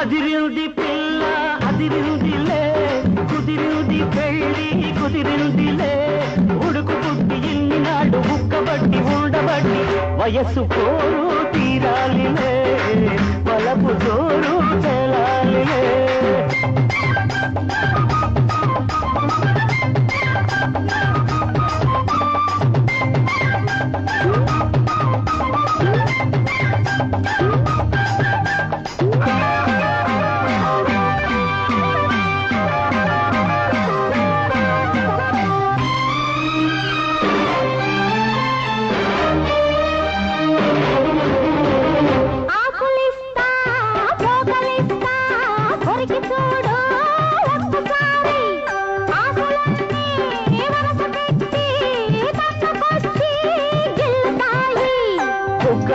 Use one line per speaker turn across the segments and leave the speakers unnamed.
అదిరింది పిల్ల అదిరిందిలే. కుదిరింది పెళ్ళి కుదిరిందిలే. ఉడుకు పుట్టి ఇన్ని నాడు ఉక్కబట్టి ఉండబట్టి వయస్సు పోరు తీరాలిలే.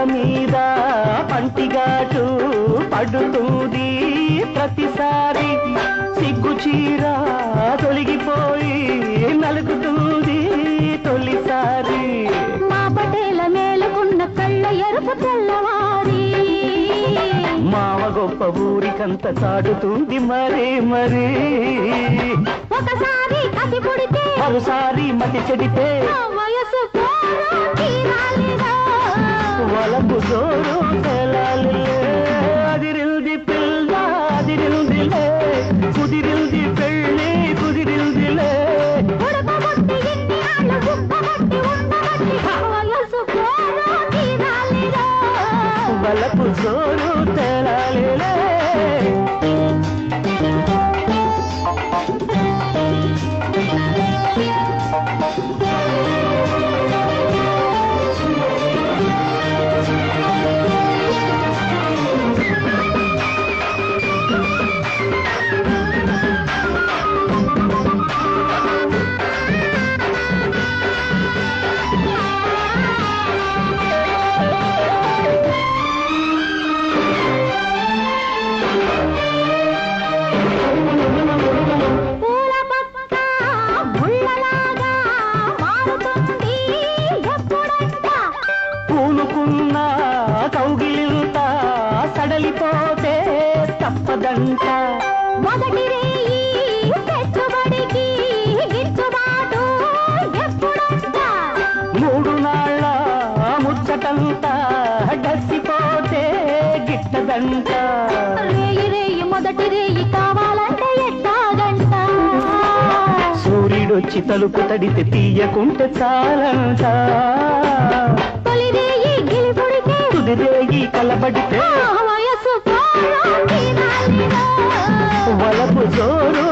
మీద పంటిగాటు పడుతుంది ప్రతిసారి. సిగ్గుచీరా గొప్ప ఊరికంత చాటుతుంది మరీ మరీ.
ఒకసారి కసి పుడితే
మరోసారి మతి చెడితే
వయసు
వలపు జోరు తెలాలిలే. అదిరింది పిల్ల అదిరిందిలే. కుదిరింది పెళ్ళి కుదిరిందిలే.
ఉడకబొట్టి ఎన్ని Thank you.
పూనుకున్న కౌగిలింత సడలిపోతే తప్పదంట.
మొదటి రేయి పెట్టుబడికి గిట్టుబాటు. ఎప్పుడంట
మూడు నాళ్ళ ముచ్చటంతా డసిపోతే గిట్టదంట.
రేయి రేయి మొదటి రేయి కావాలంటే ఎట్టాగంట
సూర్యుడొచ్చి తలుపు తడితే తీయకుంటే చాలంట. తుదిరేగి కలబడితే. వలపు జోరు.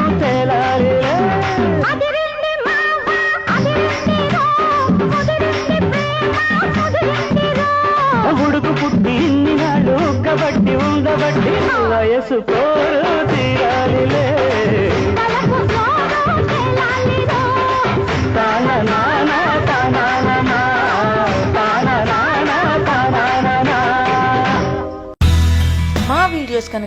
ఉడుకు పుట్టి ఇన్ని నాడు కబట్టి ఉండబట్టి వయసు కోరు